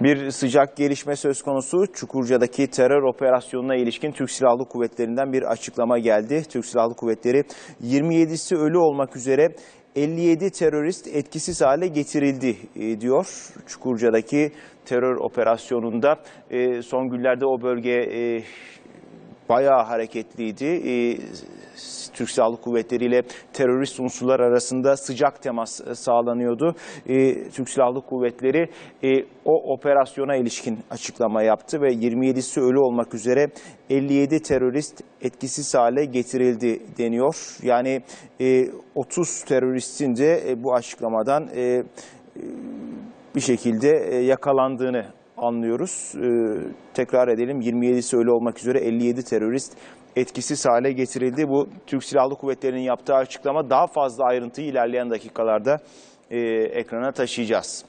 Bir sıcak gelişme söz konusu. Çukurca'daki terör operasyonuna ilişkin Türk Silahlı Kuvvetleri'nden bir açıklama geldi. Türk Silahlı Kuvvetleri 27'si ölü olmak üzere 57 terörist etkisiz hale getirildi e, diyor. Çukurca'daki terör operasyonunda e, son günlerde o bölge e, bayağı hareketliydi. Türk Silahlı Kuvvetleri ile terörist unsurlar arasında sıcak temas e, sağlanıyordu. Ee, Türk Silahlı Kuvvetleri e, o operasyona ilişkin açıklama yaptı ve 27'si ölü olmak üzere 57 terörist etkisiz hale getirildi deniyor. Yani e, 30 teröristin de e, bu açıklamadan e, bir şekilde e, yakalandığını anlıyoruz. E, Tekrar edelim 27'si ölü olmak üzere 57 terörist etkisiz hale getirildi. Bu Türk Silahlı Kuvvetleri'nin yaptığı açıklama daha fazla ayrıntıyı ilerleyen dakikalarda e, ekrana taşıyacağız.